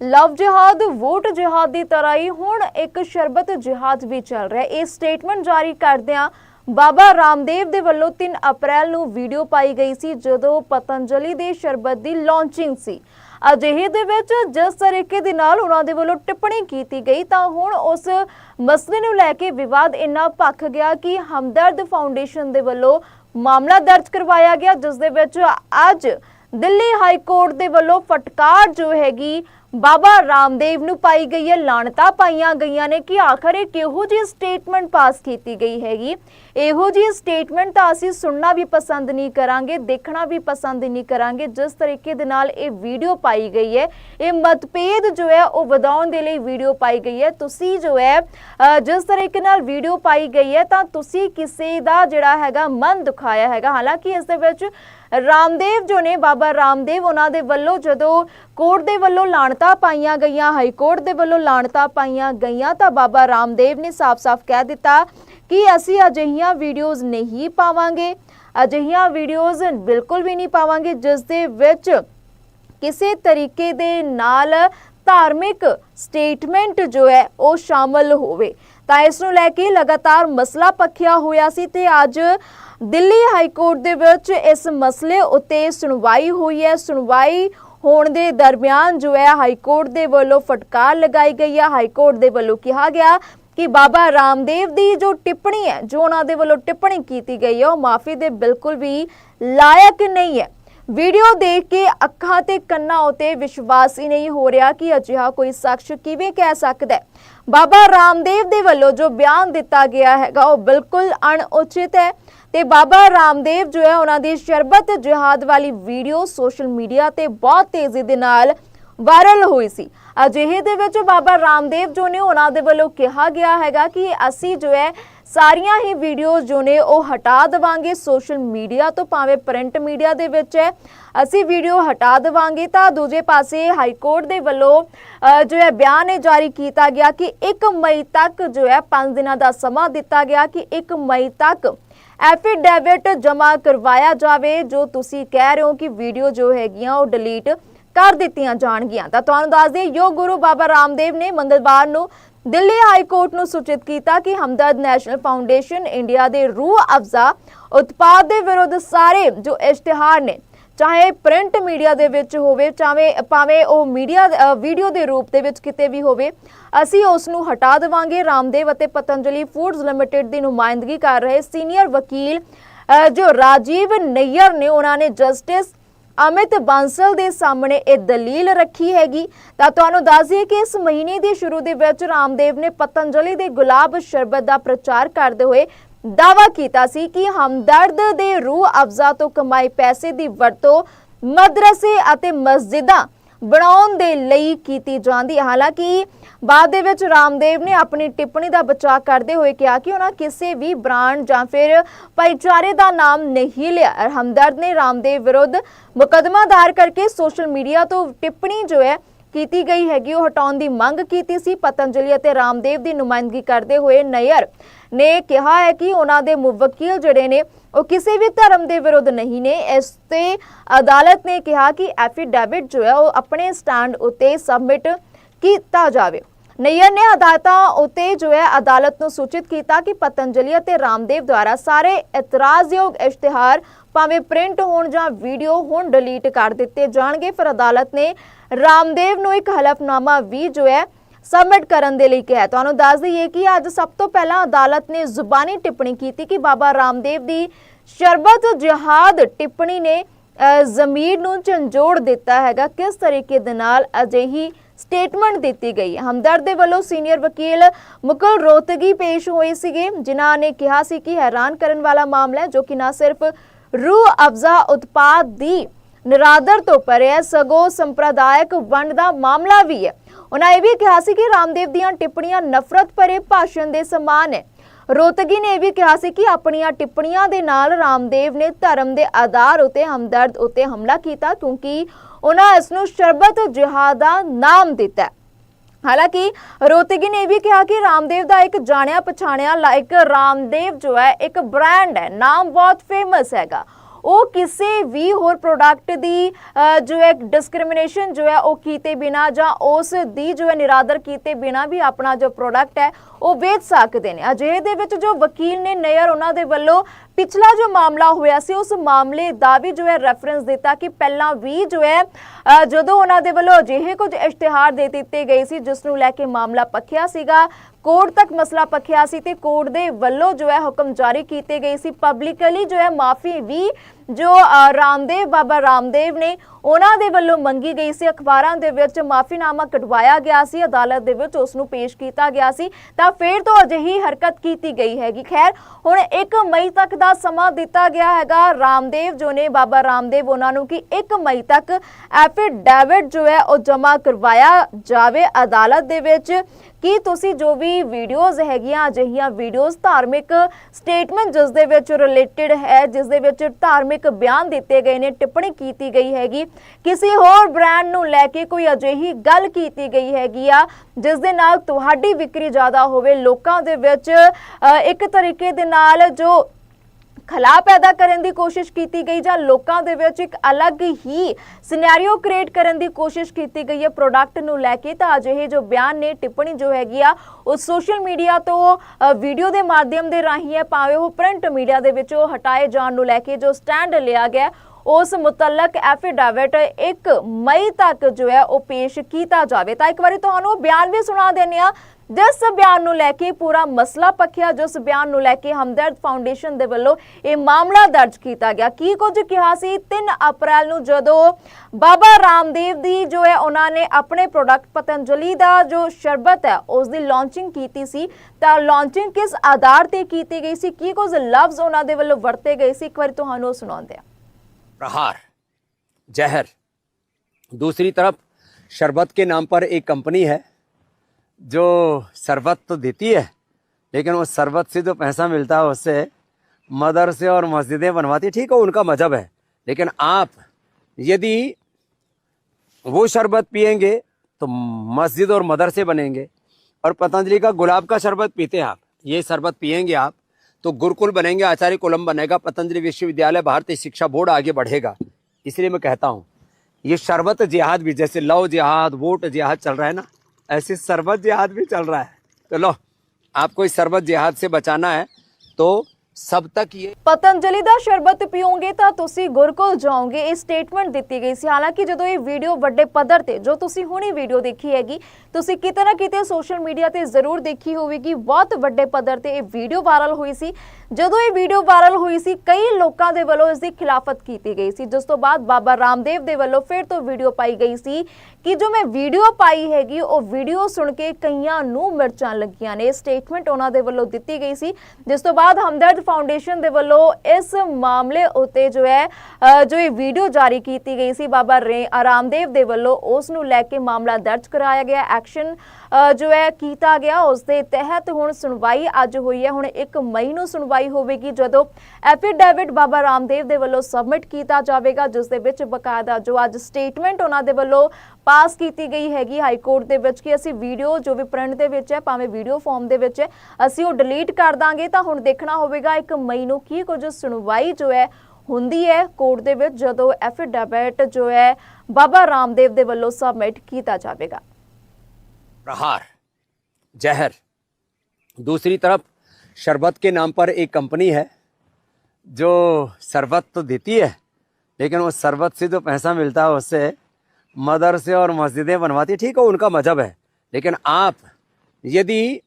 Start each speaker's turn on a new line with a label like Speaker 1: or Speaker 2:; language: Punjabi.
Speaker 1: ਲਵ ਜਿਹਾਦ, ਵੋਟ ਜਿਹਾਦ ਦੀ ਤਰ੍ਹਾਂ ਹੀ ਹੁਣ ਇੱਕ ਸ਼ਰਬਤ ਜਿਹਾਦ ਵੀ ਚੱਲ ਰਿਹਾ। ਹੈ ਇਹ ਸਟੇਟਮੈਂਟ ਜਾਰੀ ਕਰਦਿਆਂ ਬਾਬਾ ਰਾਮਦੇਵ ਦੇ ਵੱਲੋਂ 3 ਅਪ੍ਰੈਲ ਨੂੰ ਵੀਡੀਓ ਪਾਈ ਗਈ ਸੀ, ਜਦੋਂ ਪਤੰਜਲੀ ਦੇ ਸ਼ਰਬਤ ਦੀ ਲਾਂਚਿੰਗ ਸੀ। ਅਜਿਹੇ ਦੇ ਵਿੱਚ ਜਿਸ ਤਰੀਕੇ ਦੇ ਨਾਲ ਉਹਨਾਂ ਦੇ ਵੱਲੋਂ ਟਿੱਪਣੀ ਕੀਤੀ ਗਈ, ਤਾਂ ਹੁਣ ਉਸ ਮਸਲੇ ਨੂੰ ਲੈ ਕੇ ਵਿਵਾਦ ਇੰਨਾ ਭਖ ਗਿਆ ਕਿ ਹਮਦਰਦ ਫਾਊਂਡੇਸ਼ਨ ਦੇ ਵੱਲੋਂ ਮਾਮਲਾ ਦਰਜ ਕਰਵਾਇਆ ਗਿਆ, ਜਿਸ ਦੇ ਵਿੱਚ ਅੱਜ ਦਿੱਲੀ ਹਾਈ ਕੋਰਟ ਦੇ ਵੱਲੋਂ ਫਟਕਾਰ ਜੋ ਹੈਗੀ ਬਾਬਾ ਰਾਮਦੇਵ ਨੂੰ ਪਾਈ ਗਈ ਹੈ, ਲਾਣਤਾ ਪਾਈਆਂ ਗਈਆਂ ਨੇ ਕਿ ਆਖਰ ਇਹ ਕਿਹੋ ਜਿਹੀ ਸਟੇਟਮੈਂਟ ਪਾਸ ਕੀਤੀ ਗਈ ਹੈਗੀ? ਇਹੋ ਜਿਹੀ ਸਟੇਟਮੈਂਟ ਤਾਂ ਅਸੀਂ ਸੁਣਨਾ ਵੀ ਪਸੰਦ ਨਹੀਂ ਕਰਾਂਗੇ, ਦੇਖਣਾ ਵੀ ਪਸੰਦ ਨਹੀਂ ਕਰਾਂਗੇ। ਜਿਸ ਤਰੀਕੇ ਦੇ ਨਾਲ ਇਹ ਵੀਡੀਓ ਪਾਈ ਗਈ ਹੈ, ਇਹ ਮਤਭੇਦ ਜੋ ਹੈ, ਉਹ ਵਧਾਉਣ ਦੇ ਲਈ ਵੀਡੀਓ ਪਾਈ ਗਈ ਹੈ। ਤੁਸੀਂ ਜੋ ਹੈ ਜਿਸ ਤਰੀਕੇ ਨਾਲ ਵੀਡੀਓ ਪਾਈ ਗਈ ਹੈ, ਤਾਂ ਤੁਸੀਂ ਕਿਸੇ ਦਾ ਜਿਹੜਾ ਹੈਗਾ ਮਨ ਦੁਖਾਇਆ ਹੈਗਾ, ਹਾਲਾਂਕਿ ਇਸ ਦੇ ਵਿੱਚ ਰਾਮਦੇਵ ਜੋ ਨੇ, ਬਾਬਾ ਰਾਮਦੇਵ ਉਹਨਾਂ ਦੇ ਵੱਲੋਂ ਜਦੋਂ ਕੋਰਟ ਦੇ ਵੱਲੋਂ ਲਾਣਤਾ ਪਾਈਆਂ ਗਈਆਂ, ਹਾਈ ਕੋਰਟ ਦੇ ਵੱਲੋਂ ਲਾਣਤਾ ਪਾਈਆਂ ਗਈਆਂ, ਤਾਂ ਬਾਬਾ ਰਾਮਦੇਵ ਨੇ ਸਾਫ਼-ਸਾਫ਼ ਕਹਿ ਦਿੱਤਾ ਕਿ ਅਸੀਂ ਅਜਿਹੀਆਂ ਵੀਡੀਓਜ਼ ਨਹੀਂ ਪਾਵਾਂਗੇ। ਅਜਿਹੀਆਂ ਵੀਡੀਓਜ਼ ਬਿਲਕੁਲ ਵੀ ਨਹੀਂ ਪਾਵਾਂਗੇ, ਜਿਸ ਦੇ ਵਿੱਚ ਕਿਸੇ ਤਰੀਕੇ ਦੇ ਨਾਲ ਧਾਰਮਿਕ ਸਟੇਟਮੈਂਟ ਜੋ ਹੈ, ਉਹ ਸ਼ਾਮਲ ਹੋਵੇ। ਤਾਂ ਇਸ ਨੂੰ ਲੈ ਕੇ ਲਗਾਤਾਰ ਮਸਲਾ ਪੱਖਿਆ ਹੋਇਆ ਸੀ ਤੇ ਅੱਜ ਦਿੱਲੀ ਹਾਈ ਕੋਰਟ ਦੇ ਵਿੱਚ ਇਸ ਮਸਲੇ ਉੱਤੇ ਸੁਣਵਾਈ ਹੋਈ ਹੈ। ਸੁਣਵਾਈ ਹੋਣ ਦੇ ਦਰਮਿਆਨ ਜੋ ਹੈ ਹਾਈ ਕੋਰਟ ਦੇ ਵੱਲੋਂ ਫਟਕਾਰ ਲਗਾਈ ਗਈ ਹੈ। ਹਾਈ ਕੋਰਟ ਦੇ ਵੱਲੋਂ ਕਿਹਾ ਗਿਆ ਕਿ ਬਾਬਾ ਰਾਮਦੇਵ ਦੀ ਜੋ ਟਿੱਪਣੀ ਹੈ, ਜੋ ਉਹਨਾਂ ਦੇ ਵੱਲੋਂ ਟਿੱਪਣੀ ਕੀਤੀ ਗਈ ਹੈ, ਉਹ ਮਾਫੀ ਦੇ ਬਿਲਕੁਲ ਵੀ ਲਾਇਕ ਨਹੀਂ ਹੈ। ਵੀਡੀਓ ਦੇਖ ਕੇ ਅੱਖਾਂ ਤੇ ਕੰਨਾਂ ਉਤੇ ਵਿਸ਼ਵਾਸ ਹੀ ਨਹੀਂ ਹੋ ਰਿਹਾ ਕਿ ਅਜਿਹਾ ਕੋਈ ਸ਼ਖਸ ਕਿਵੇਂ ਕਹਿ ਸਕਦਾ ਹੈ। ਬਾਬਾ ਰਾਮਦੇਵ ਦੇ ਵੱਲੋਂ ਜੋ ਬਿਆਨ ਦਿੱਤਾ ਗਿਆ ਹੈਗਾ, ਉਹ ਬਿਲਕੁਲ ਅਣਉਚਿਤ ਹੈ ਤੇ ਬਾਬਾ ਰਾਮਦੇਵ ਜੋ ਹੈ, ਉਹਨਾਂ ਦੀ ਸ਼ਰਬਤ ਜਿਹਾਦ ਵਾਲੀ ਵੀਡੀਓ ਸੋਸ਼ਲ ਮੀਡੀਆ ਤੇ ਬਹੁਤ ਤੇਜ਼ੀ ਦੇ ਨਾਲ ਵਾਇਰਲ ਹੋਈ ਸੀ। ਅਜਿਹੇ ਦੇ ਵਿੱਚ ਬਾਬਾ ਰਾਮਦੇਵ ਜੋ ਨੇ, ਉਹਨਾਂ ਦੇ ਵੱਲੋਂ ਕਿਹਾ ਗਿਆ ਹੈਗਾ ਕਿ ਅਸੀਂ ਜੋ ਹੈ, ਸਾਰੀਆਂ ਹੀ ਵੀਡੀਓਜ਼ ਜੋ ਨੇ, ਉਹ ਹਟਾ ਦੇਵਾਂਗੇ। ਸੋਸ਼ਲ ਮੀਡੀਆ ਤੋਂ ਭਾਵੇਂ ਪ੍ਰਿੰਟ ਮੀਡੀਆ ਦੇ ਵਿੱਚ ਹੈ, ਅਸੀਂ ਵੀਡੀਓ ਹਟਾ ਦੇਵਾਂਗੇ। ਤਾਂ ਦੂਜੇ ਪਾਸੇ ਹਾਈ ਕੋਰਟ ਦੇ ਵੱਲੋਂ ਜੋ ਹੈ, ਬਿਆਨ ਇਹ ਜਾਰੀ ਕੀਤਾ ਗਿਆ ਕਿ 1 ਮਈ ਤੱਕ ਜੋ ਹੈ 5 ਦਿਨਾਂ ਦਾ ਸਮਾਂ ਦਿੱਤਾ ਗਿਆ ਕਿ 1 ਮਈ ਤੱਕ ਐਫੀਡੇਵਿਟ ਜਮ੍ਹਾਂ ਕਰਵਾਇਆ ਜਾਵੇ। ਜੋ ਤੁਸੀਂ ਕਹਿ ਰਹੇ ਹੋ ਕਿ ਵੀਡੀਓ ਜੋ ਹੈਗੀਆਂ, ਉਹ ਡਿਲੀਟ ਕਰ ਦਿੱਤੀਆਂ ਜਾਣਗੀਆਂ। ਤਾਂ ਤੁਹਾਨੂੰ ਦੱਸ ਦਈਏ, ਯੋਗ ਗੁਰੂ ਬਾਬਾ ਰਾਮਦੇਵ ਨੇ ਮੰਗਲਵਾਰ ਨੂੰ ਦਿੱਲੀ ਹਾਈ ਕੋਰਟ ਨੂੰ ਸੂਚਿਤ ਕੀਤਾ ਕਿ ਹਮਦਰਦ ਨੈਸ਼ਨਲ ਫਾਊਂਡੇਸ਼ਨ ਇੰਡੀਆ ਦੇ ਰੂਹ ਅਫਜ਼ਾ ਉਤਪਾਦ ਦੇ ਵਿਰੁੱਧ ਸਾਰੇ ਜੋ ਇਸ਼ਤਿਹਾਰ ਨੇ, ਚਾਹੇ ਪ੍ਰਿੰਟ ਮੀਡੀਆ ਦੇ ਵਿੱਚ ਹੋਵੇ, ਚਾਹੇ ਭਾਵੇਂ ਉਹ ਮੀਡੀਆ ਵੀਡੀਓ ਦੇ ਰੂਪ ਦੇ ਵਿੱਚ ਕਿਤੇ ਵੀ ਹੋਵੇ, ਅਸੀਂ ਉਸ ਨੂੰ ਹਟਾ ਦੇਵਾਂਗੇ। ਰਾਮਦੇਵ ਅਤੇ ਪਤੰਜਲੀ ਫੂਡਜ਼ ਲਿਮਟਿਡ ਦੀ ਨੁਮਾਇੰਦਗੀ ਕਰ ਰਹੇ ਸੀਨੀਅਰ ਵਕੀਲ ਜੋ ਰਾਜੀਵ ਨਈਅਰ ਨੇ, ਉਹਨਾਂ ਨੇ ਜਸਟਿਸ ਅਮਿਤ ਬਾਂਸਲ ਦੇ ਸਾਹਮਣੇ ਇਹ ਦਲੀਲ ਰੱਖੀ ਹੈਗੀ। ਤਾਂ ਤੁਹਾਨੂੰ ਦੱਸ ਦਈਏ ਕਿ ਇਸ ਮਹੀਨੇ ਦੇ ਸ਼ੁਰੂ ਦੇ ਵਿੱਚ ਰਾਮਦੇਵ ਨੇ ਪਤੰਜਲੀ ਦੇ ਗੁਲਾਬ ਸ਼ਰਬਤ ਦਾ ਪ੍ਰਚਾਰ ਕਰਦੇ ਹੋਏ ਦਾਵਾ ਕੀਤਾ ਸੀ ਕਿ ਹਮਦਰਦ ਦੇ ਰੂਹ ਅਫਜ਼ਾ ਤੋਂ ਕਮਾਈ ਪੈਸੇ ਦੀ ਵਰਤੋਂ ਮਦਰਸੇ ਅਤੇ ਮਸਜਿਦਾਂ ਬਣਾਉਣ ਦੇ ਲਈ ਕੀਤੀ ਜਾਂਦੀ ਹੈ। ਹਾਲਾਂਕਿ ਬਾਅਦ ਦੇ ਵਿੱਚ ਰਾਮਦੇਵ ਨੇ ਆਪਣੀ ਟਿੱਪਣੀ ਦਾ ਬਚਾਅ ਕਰਦੇ ਹੋਏ ਕਿਹਾ ਕਿ ਉਹਨਾਂ ਕਿਸੇ ਵੀ ਬ੍ਰਾਂਡ ਜਾਂ ਫਿਰ ਭਾਈਚਾਰੇ ਦਾ ਨਾਮ ਨਹੀਂ ਲਿਆ। ਹਮਦਰਦ ਨੇ ਰਾਮਦੇਵ ਵਿਰੁੱਧ ਮੁਕਦਮਾ ਦਾਇਰ ਕਰਕੇ ਸੋਸ਼ਲ ਮੀਡੀਆ ਤੋਂ ਟਿੱਪਣੀ ਜੋ ਹੈ ਕੀਤੀ ਗਈ ਹੈਗੀ, ਉਹ ਹਟਾਉਣ ਦੀ ਮੰਗ ਕੀਤੀ ਸੀ। ਪਤੰਜਲੀ ਅਤੇ ਰਾਮਦੇਵ ਦੀ ਨੁਮਾਇੰਦਗੀ ਕਰਦੇ ਹੋਏ ਨਯਰ ਨੇ ਕਿਹਾ ਹੈ ਕਿ ਉਹਨਾਂ ਦੇ ਮੁਵੱਕਿਲ ਜਿਹੜੇ ਨੇ, ਉਹ ਕਿਸੇ ਵੀ ਧਰਮ ਦੇ ਵਿਰੁੱਧ ਨਹੀਂ ਨੇ। ਇਸ ਤੇ ਅਦਾਲਤ ਨੇ ਕਿਹਾ ਕਿ ਐਫੀਡੇਵਿਟ ਜੋ ਹੈ, ਉਹ ਆਪਣੇ ਸਟੈਂਡ ਉੱਤੇ ਸਬਮਿਟ ਕੀਤਾ ਜਾਵੇ। ਨਈਅਰ ਨੇ ਅਦਾਲਤਾਂ ਉਤੇ ਜੋ ਹੈ ਅਦਾਲਤ ਨੂੰ ਸੂਚਿਤ ਕੀਤਾ ਕਿ ਪਤੰਜਲੀ ਅਤੇ ਰਾਮਦੇਵ ਦੁਆਰਾ ਸਾਰੇ ਇਤਰਾਜ਼ਯੋਗ ਇਸ਼ਤਿਹਾਰ ਭਾਵੇਂ ਪ੍ਰਿੰਟ ਹੋਣ ਜਾਂ ਵੀਡੀਓ ਹੋਣ ਡਿਲੀਟ ਕਰ ਦਿੱਤੇ ਜਾਣਗੇ ਫਿਰ ਅਦਾਲਤ ਨੇ ਰਾਮਦੇਵ ਨੂੰ ਇੱਕ ਹਲਫਨਾਮਾ ਵੀ ਜੋ ਹੈ ਸਬਮਿਟ ਕਰਨ ਦੇ ਲਈ ਕਿਹਾ ਤੁਹਾਨੂੰ ਦੱਸ ਦਈਏ ਕਿ ਅੱਜ ਸਭ ਤੋਂ ਪਹਿਲਾਂ ਅਦਾਲਤ ਨੇ ਜ਼ੁਬਾਨੀ ਟਿੱਪਣੀ ਕੀਤੀ ਕਿ ਬਾਬਾ ਰਾਮਦੇਵ ਦੀ ਸ਼ਰਬਤ ਜਿਹਾਦ ਟਿੱਪਣੀ ਨੇ ਜ਼ਮੀਰ ਨੂੰ ਝੰਜੋੜ ਦਿੱਤਾ ਹੈਗਾ। ਕਿਸ ਤਰੀਕੇ ਦੇ ਨਾਲ ਅਜਿਹੀ ਸਟੇਟਮੈਂਟ ਦਿੱਤੀ ਗਈ। ਹਮਦਰਦ ਦੇ ਵੱਲੋਂ ਸੀਨੀਅਰ ਵਕੀਲ ਮੁਕਲ ਰੋਤਗੀ ਪੇਸ਼ ਹੋਏ ਸੀਗੇ। ਜਿਨ੍ਹਾਂ ਨੇ ਕਿਹਾ ਸੀ ਕਿ ਹੈਰਾਨ ਕਰਨ ਵਾਲਾ ਮਾਮਲਾ ਹੈ, ਜੋ ਕਿ ਨਾ ਸਿਰਫ ਰੂਹ ਅਫਜ਼ਾ ਉਤਪਾਦ ਦੀ ਨਿਰਾਦਰ ਤੋਂ ਪਰੇ ਹੈ ਸਗੋਂ ਸੰਪਰਦਾਇਕ ਵੰਡ ਦਾ ਮਾਮਲਾ ਵੀ ਹੈ। ਉਹਨਾਂ ਇਹ ਵੀ ਕਿਹਾ ਸੀ ਕਿ ਰਾਮਦੇਵ ਦੀਆਂ ਟਿੱਪਣੀਆਂ ਨਫ਼ਰਤ ਭਰੇ ਭਾਸ਼ਣ ਦੇ ਸਮਾਨ ਹੈ। ਰੋਤਗੀ ਨੇ ਇਹ ਵੀ ਕਿਹਾ ਸੀ ਕਿ ਆਪਣੀਆਂ ਟਿੱਪਣੀਆਂ ਦੇ ਨਾਲ ਰਾਮਦੇਵ ਨੇ ਧਰਮ ਦੇ ਆਧਾਰ ਉਤੇ ਹਮਦਰਦ ਉਤੇ ਹਮਲਾ ਕੀਤਾ ਕਿਉਂਕਿ ਉਹਨਾਂ ਇਸ ਨੂੰ ਸ਼ਰਬਤ ਜਿਹਾਦ ਦਾ ਨਾਮ ਦਿੱਤਾ ਹਾਲਾਂਕਿ ਰੋਤਗੀ ਨੇ ਇਹ ਵੀ ਕਿਹਾ ਕਿ ਰਾਮਦੇਵ ਦਾ ਇੱਕ ਜਾਣਿਆ ਪਛਾਣਿਆ ਲਾਇਕ ਰਾਮਦੇਵ ਜੋ ਹੈ, ਇੱਕ ਬ੍ਰਾਂਡ ਹੈ, ਨਾਮ ਬਹੁਤ ਫੇਮਸ ਹੈਗਾ। ਉਹ ਕਿਸੇ ਵੀ ਹੋਰ ਪ੍ਰੋਡਕਟ ਦੀ ਜੋ ਹੈ ਡਿਸਕ੍ਰਿਮੀਨੇਸ਼ਨ ਜੋ ਹੈ ਉਹ ਕੀਤੇ ਬਿਨਾ ਜਾਂ ਉਸ ਦੀ ਜੋ ਹੈ ਨਿਰਾਦਰ ਕੀਤੇ ਬਿਨਾ ਵੀ ਆਪਣਾ ਜੋ ਪ੍ਰੋਡਕਟ ਹੈ, ਉਹ ਵੇਚ ਸਕਦੇ ਨੇ। ਅਜਿਹੇ ਦੇ ਵਿੱਚ ਜੋ ਵਕੀਲ ਨੇ ਨੇਅਰ ਉਹਨਾਂ ਦੇ ਵੱਲੋਂ ਪਿਛਲਾ ਜੋ ਮਾਮਲਾ ਹੋਇਆ ਸੀ, ਉਸ ਮਾਮਲੇ ਦਾ ਵੀ ਜੋ ਹੈ ਰੈਫਰੈਂਸ ਦਿੱਤਾ ਕਿ ਪਹਿਲਾਂ ਵੀ ਜੋ ਹੈ ਜਦੋਂ ਉਹਨਾਂ ਦੇ ਵੱਲੋਂ ਅਜਿਹੇ ਕੁਝ ਇਸ਼ਤਿਹਾਰ ਦੇ ਦਿੱਤੇ ਗਏ ਸੀ, ਜਿਸ ਨੂੰ ਲੈ ਕੇ ਮਾਮਲਾ ਪੱਖਿਆ ਸੀਗਾ, ਕੋਰਟ ਤੱਕ ਮਸਲਾ ਪੱਖਿਆ ਸੀ ਤੇ ਕੋਰਟ ਦੇ ਵੱਲੋਂ ਜੋ ਹੈ ਹੁਕਮ ਜਾਰੀ ਕੀਤੇ ਗਏ ਸੀ। ਪਬਲਿਕਲੀ ਜੋ ਹੈ ਮਾਫੀ ਵੀ ਜੋ ਅ, ਰਾਮਦੇਵ ਬਾਬਾ ਰਾਮਦੇਵ ਨੇ ਉਹਨਾਂ ਦੇ ਵੱਲੋਂ ਮੰਗੀ ਗਈ ਸੀ। ਅਖਬਾਰਾਂ ਦੇ ਵਿੱਚ ਮਾਫੀਨਾਮਾ ਕਟਵਾਇਆ ਗਿਆ ਸੀ। ਅਦਾਲਤ ਦੇ ਵਿੱਚ ਉਸ ਨੂੰ ਪੇਸ਼ ਕੀਤਾ ਗਿਆ ਸੀ। ਤਾਂ ਫਿਰ ਤੋਂ ਅਜਿਹੀ ਹਰਕਤ ਕੀਤੀ ਗਈ ਹੈਗੀ। ਖੈਰ ਹੁਣ 1 ਮਈ ਤੱਕ ਦਾ ਸਮਾਂ ਦਿੱਤਾ ਗਿਆ ਹੈਗਾ। ਰਾਮਦੇਵ ਜੋ ਨੇ ਬਾਬਾ ਰਾਮਦੇਵ ਉਹਨਾਂ ਨੂੰ ਕਿ 1 ਮਈ ਤੱਕ ਐਫੀਡੈਵਿਟ ਜੋ ਹੈ ਉਹ ਜਮ੍ਹਾਂ ਕਰਵਾਇਆ ਜਾਵੇ। ਅਦਾਲਤ ਦੇ ਵਿੱਚ ਕੀ ਤੁਸੀਂ ਜੋ ਵੀ ਵੀਡੀਓਜ਼ ਹੈਗੀਆਂ, ਅਜਿਹੀਆਂ ਵੀਡੀਓਜ਼ ਧਾਰਮਿਕ ਸਟੇਟਮੈਂਟ ਜਿਸ ਦੇ ਵਿੱਚ ਰਿਲੇਟਡ ਹੈ, ਜਿਸ ਦੇ ਵਿੱਚ ਧਾਰਮਿਕ ਬਿਆਨ ਦਿੱਤੇ ਗਏ ਨੇ, ਟਿੱਪਣੀ ਕੀਤੀ ਗਈ ਹੈਗੀ, ਕਿਸੇ ਹੋਰ ਬ੍ਰਾਂਡ ਨੂੰ ਲੈ ਕੇ ਕੋਈ ਅਜਿਹੀ ਗੱਲ ਕੀਤੀ ਗਈ ਹੈਗੀ ਆ, ਜਿਸ ਦੇ ਨਾਲ ਤੁਹਾਡੀ ਵਿਕਰੀ ਜ਼ਿਆਦਾ ਹੋਵੇ, ਲੋਕਾਂ ਦੇ ਵਿੱਚ ਇੱਕ ਤਰੀਕੇ ਦੇ ਨਾਲ ਜੋ ਖਲਾ ਪੈਦਾ ਕਰਨ ਦੀ ਕੋਸ਼ਿਸ਼ ਕੀਤੀ ਗਈ ਜਾਂ ਲੋਕਾਂ ਦੇ ਵਿੱਚ ਇੱਕ ਅਲੱਗ ਹੀ ਸਿਨੈਰੀਓ ਕ੍ਰੀਏਟ ਕਰਨ ਦੀ ਕੋਸ਼ਿਸ਼ ਕੀਤੀ ਗਈ ਹੈ ਪ੍ਰੋਡਕਟ ਨੂੰ ਲੈ ਕੇ, ਤਾਂ ਅਜਿਹੇ ਜੋ ਬਿਆਨ ਨੇ, ਟਿੱਪਣੀ ਜੋ ਹੈਗੀ ਆ, ਉਹ ਸੋਸ਼ਲ ਮੀਡੀਆ ਤੋਂ ਵੀਡੀਓ ਦੇ ਮਾਧਿਅਮ ਦੇ ਰਾਹੀਂ ਹੈ, ਭਾਵੇਂ ਉਹ ਪ੍ਰਿੰਟ ਮੀਡੀਆ ਦੇ ਵਿੱਚੋਂ ਹਟਾਏ ਜਾਣ ਨੂੰ ਲੈ ਕੇ ਜੋ ਸਟੈਂਡ ਲਿਆ ਗਿਆ ਉਸ ਮੁਤਲਕ ਐਫੀਡਾਵਿਟ 1 ਮਈ ਤੱਕ ਜੋ ਹੈ ਉਹ ਪੇਸ਼ ਕੀਤਾ ਜਾਵੇ। ਤਾਂ ਇੱਕ ਵਾਰੀ ਤੁਹਾਨੂੰ ਉਹ ਬਿਆਨ ਵੀ ਸੁਣਾ ਦਿੰਦੇ ਆ ਜਿਸ ਬਿਆਨ ਨੂੰ ਲੈ ਕੇ ਪੂਰਾ ਮਸਲਾ ਪੱਖਿਆ, ਜਿਸ ਬਿਆਨ ਨੂੰ ਲੈ ਕੇ ਹਮਦਰਦ ਫਾਊਂਡੇਸ਼ਨ ਦੇ ਵੱਲੋਂ ਇਹ ਮਾਮਲਾ ਦਰਜ ਕੀਤਾ ਗਿਆ। ਕੀ ਕੁਝ ਕਿਹਾ ਸੀ? 3 ਅਪ੍ਰੈਲ ਨੂੰ ਜਦੋਂ ਬਾਬਾ ਰਾਮਦੇਵ ਦੀ ਜੋ ਹੈ ਉਹਨਾਂ ਨੇ ਆਪਣੇ ਪ੍ਰੋਡਕਟ ਪਤੰਜਲੀ ਦਾ ਜੋ ਸ਼ਰਬਤ ਹੈ, ਉਸ ਦੀ ਲਾਂਚਿੰਗ ਕੀਤੀ ਸੀ। ਤਾਂ ਲਾਂਚਿੰਗ ਕਿਸ ਆਧਾਰ ਤੇ ਕੀਤੀ ਗਈ ਸੀ? ਕੀ ਕੁਝ ਲਫ਼ਜ਼ ਉਹਨਾਂ ਦੇ ਵੱਲੋਂ ਵਰਤੇ ਗਏ ਸੀ? ਇੱਕ ਵਾਰੀ ਤੁਹਾਨੂੰ ਉਹ ਸੁਣਾਉਂਦੇ ਆ
Speaker 2: प्रहार, जहर। दूसरी तरफ़, शरबत के नाम पर एक कंपनी है, जो शरबत तो देती है, लेकिन उस शरबत से जो पैसा मिलता है, उससे मदरसे और मस्जिदें बनवाती है। ठीक है, उनका मज़हब है, लेकिन आप यदि वो शरबत पियेंगे तो मस्जिद और मदरसे बनेंगे। और पतंजलि का गुलाब का शरबत पीते हैं आप, ये शरबत पियेंगे आप तो गुरुकुल बनेंगे, आचार्य कुलम बनेगा, पतंजलि विश्वविद्यालय, भारतीय शिक्षा बोर्ड आगे बढ़ेगा। इसलिए मैं कहता हूँ, ये शरबत जिहाद भी, जैसे लव जिहाद, वोट जिहाद चल रहा है ना, ऐसे शरबत जिहाद भी चल रहा है। तो लो, आपको इस शरबत जिहाद से बचाना है तो ਸਭ ਤੱਕ ਇਹ
Speaker 1: ਪਤੰਜਲੀ ਦਾ ਸ਼ਰਬਤ ਪੀਓਗੇ ਤਾਂ ਤੁਸੀਂ ਗੁਰਕੁਲ ਜਾਓਗੇ, ਇਹ ਸਟੇਟਮੈਂਟ ਦਿੱਤੀ ਗਈ ਸੀ। ਹਾਲਾਂਕਿ ਜਦੋਂ ਇਹ ਵੀਡੀਓ ਵੱਡੇ ਪੱਧਰ ਤੇ, ਜੋ ਤੁਸੀਂ ਹੁਣੇ ਵੀਡੀਓ ਦੇਖੀ ਹੈਗੀ, ਤੁਸੀਂ ਕਿਤੇ ਨਾ ਕਿਤੇ ਸੋਸ਼ਲ ਮੀਡੀਆ ਤੇ ਜ਼ਰੂਰ ਦੇਖੀ ਹੋਵੇਗੀ। ਬਹੁਤ ਵੱਡੇ ਪੱਧਰ ਤੇ ਇਹ ਵੀਡੀਓ ਵਾਇਰਲ ਹੋਈ ਸੀ। ਜਦੋਂ ਇਹ ਵੀਡੀਓ ਵਾਇਰਲ ਹੋਈ ਸੀ, ਕਈ ਲੋਕਾਂ ਦੇ ਵੱਲੋਂ ਇਸ ਦੀ ਖਿਲਾਫਤ ਕੀਤੀ ਗਈ ਸੀ। ਜਿਸ ਤੋਂ ਬਾਅਦ ਬਾਬਾ ਰਾਮਦੇਵ ਦੇ ਵੱਲੋਂ ਫਿਰ ਤੋਂ ਵੀਡੀਓ ਪਾਈ ਗਈ ਸੀ ਕਿ ਜੋ ਮੈਂ ਵੀਡੀਓ ਪਾਈ ਹੈਗੀ, ਉਹ ਵੀਡੀਓ ਸੁਣ ਕੇ ਕਈਆਂ ਨੂੰ ਮਿਰਚਾਂ ਲੱਗੀਆਂ ਨੇ। ਸਟੇਟਮੈਂਟ ਉਹਨਾਂ ਦੇ ਵੱਲੋਂ ਦਿੱਤੀ ਗਈ ਸੀ। ਜਿਸ ਤੋਂ ਬਾਅਦ ਹਮਦਰਦ ਫਾਊਂਡੇਸ਼ਨ ਦੇ ਵੱਲੋਂ ਇਸ ਮਾਮਲੇ ਉੱਤੇ ਜੋ ਹੈ ਜੋ ਇਹ ਵੀਡੀਓ ਜਾਰੀ ਕੀਤੀ ਗਈ ਸੀ, ਬਾਬਾ ਰੇ ਦੇ ਵੱਲੋਂ ਉਸ ਨੂੰ ਲੈ ਕੇ ਮਾਮਲਾ ਦਰਜ ਕਰਾਇਆ ਗਿਆ। ਐਕਸ਼ਨ ਜੋ ਹੈ ਕੀਤਾ ਗਿਆ, ਉਸ ਦੇ ਤਹਿਤ ਹੁਣ ਸੁਣਵਾਈ ਅੱਜ ਹੋਈ ਹੈ। ਹੁਣ 1 ਮਈ ਨੂੰ ਸੁਣਵਾਈ ਹੋਵੇਗੀ, ਜਦੋਂ ਐਫੀਡੈਵਿਟ ਬਾਬਾ ਰਾਮਦੇਵ ਦੇ ਵੱਲੋਂ ਸਬਮਿਟ ਕੀਤਾ ਜਾਵੇਗਾ, ਜਿਸ ਦੇ ਵਿੱਚ ਬਕਾਇਦਾ ਜੋ ਅੱਜ ਸਟੇਟਮੈਂਟ ਉਹਨਾਂ ਦੇ ਵੱਲੋਂ ਪਾਸ ਕੀਤੀ ਗਈ ਹੈਗੀ ਹਾਈ ਕੋਰਟ ਦੇ ਵਿੱਚ ਕਿ ਅਸੀਂ ਵੀਡੀਓ ਜੋ ਵੀ ਪ੍ਰਿੰਟ ਦੇ ਵਿੱਚ ਹੈ ਭਾਵੇਂ ਵੀਡੀਓ ਫਾਰਮ ਦੇ ਵਿੱਚ ਹੈ ਅਸੀਂ ਉਹ ਡਿਲੀਟ ਕਰ ਦਾਂਗੇ ਤਾਂ ਹੁਣ ਦੇਖਣਾ ਹੋਵੇਗਾ 1 ਮਈ ਨੂੰ ਕੀ ਕੁਝ ਸੁਣਵਾਈ ਜੋ ਹੈ ਹੁੰਦੀ ਹੈ ਕੋਰਟ ਦੇ ਵਿੱਚ ਜਦੋਂ ਐਫੀਡੈਵਿਟ ਜੋ ਹੈ ਬਾਬਾ ਰਾਮਦੇਵ ਦੇ ਵੱਲੋਂ ਸਬਮਿਟ ਕੀਤਾ ਜਾਵੇਗਾ
Speaker 2: प्रहार जहर दूसरी तरफ शरबत के नाम पर एक कंपनी है जो शरबत तो देती है लेकिन उस शरबत से जो पैसा मिलता है उससे मदरसे और मस्जिदें बनवाती है ठीक है उनका मजहब है लेकिन आप यदि